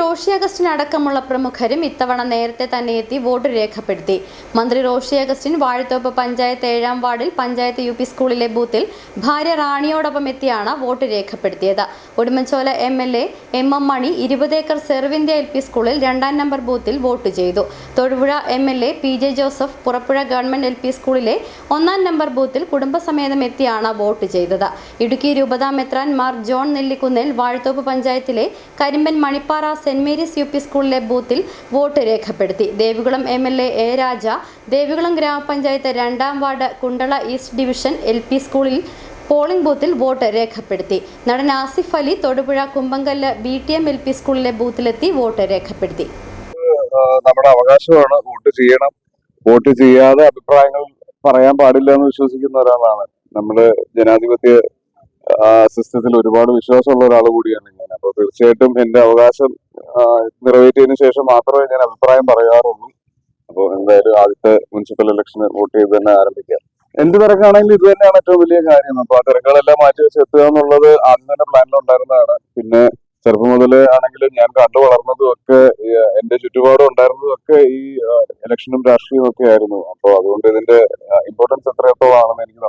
Roshy Augustine അടക്കമുള്ള പ്രമുഖരും ഇത്തവണ നേരത്തെ തന്നെ എത്തി വോട്ട് രേഖപ്പെടുത്തി. മന്ത്രി റോഷി അഗസ്റ്റിൻ വാഴത്തോപ്പ് പഞ്ചായത്ത് ഏഴാം വാർഡിൽ പഞ്ചായത്ത് യു സ്കൂളിലെ ബൂത്തിൽ ഭാര്യ റാണിയോടൊപ്പം എത്തിയാണ് വോട്ട് രേഖപ്പെടുത്തിയത്. Udumbanchola M L A M M Mani ഇരുപത് ഏക്കർ സെർവിന്ത്യ എൽ പി സ്കൂളിൽ രണ്ടാം നമ്പർ ബൂത്തിൽ വോട്ട് ചെയ്തു. Thodupuzha M L A P J Joseph Purappuzha government L P സ്കൂളിലെ ഒന്നാം നമ്പർ ബൂത്തിൽ കുടുംബസമേതം എത്തിയാണ് വോട്ട് ചെയ്തത്. ഇടുക്കി രൂപതാ മെത്രാൻ മാർ ജോൺ നെല്ലിക്കുന്നേൽ വാഴത്തോപ്പ് പഞ്ചായത്തിലെ Karimban Manippara Saint Mary's U P സ്കൂളിലെ ബൂത്തിൽ വോട്ട് രേഖപ്പെടുത്തി. Devikulam M L A A Raja Devikulam ഗ്രാമപഞ്ചായത്ത് രണ്ടാം ward Kundala east division L P സ്കൂളിൽ പോളിംഗ് ബൂത്തിൽ വോട്ട് രേഖപ്പെടുത്തി. നടൻ Asif Ali Thodupuzha Kumbankallu B T M L P സ്കൂളിലെ ബൂത്തിലെത്തി വോട്ട് രേഖപ്പെടുത്തി. നമ്മുടെ അവകാശമാണ് വോട്ട് ചെയ്യണം. വോട്ട് ചെയ്യാതെ അഭിപ്രായങ്ങൾ പറയാൻ പാടില്ല എന്ന് വിശ്വസിക്കുന്ന ഒരാളാണ്. നമ്മുടെ ജനാധിപത്യ സിസ്റ്റത്തിൽ ഒരുപാട് വിശ്വാസമുള്ള ഒരാൾ കൂടിയാണ് ഞാൻ. അപ്പോൾ തീർച്ചയായിട്ടും എന്റെ അവകാശം നിറവേറ്റിയതിനു ശേഷം മാത്രമേ ഞാൻ അഭിപ്രായം പറയാറുള്ളൂ. അപ്പോൾ എന്തായാലും ആദ്യത്തെ മുനിസിപ്പൽ ഇലക്ഷന് വോട്ട് ചെയ്ത് തന്നെ ആരംഭിക്കാം എന്ത് തിരക്കാണെങ്കിലും ഇത് തന്നെയാണ് ഏറ്റവും വലിയ കാര്യം. അപ്പൊ ആ തിരക്കുകളെല്ലാം മാറ്റി വെച്ച് എത്തുക എന്നുള്ളത് ആദ്യം തന്നെ പ്ലാനിലുണ്ടായിരുന്നതാണ് പിന്നെ ചെറുപ്പം മുതൽ ആണെങ്കിലും ഞാൻ കണ്ടു വളർന്നതും ഒക്കെ എന്റെ ചുറ്റുപാടും ഉണ്ടായിരുന്നതും ഒക്കെ ഈ ഇലക്ഷനും രാഷ്ട്രീയവും ഒക്കെ ആയിരുന്നു. അപ്പോൾ അതുകൊണ്ട് ഇതിന്റെ ഇമ്പോർട്ടൻസ് എത്രത്തോളാണെന്ന് എനിക്ക്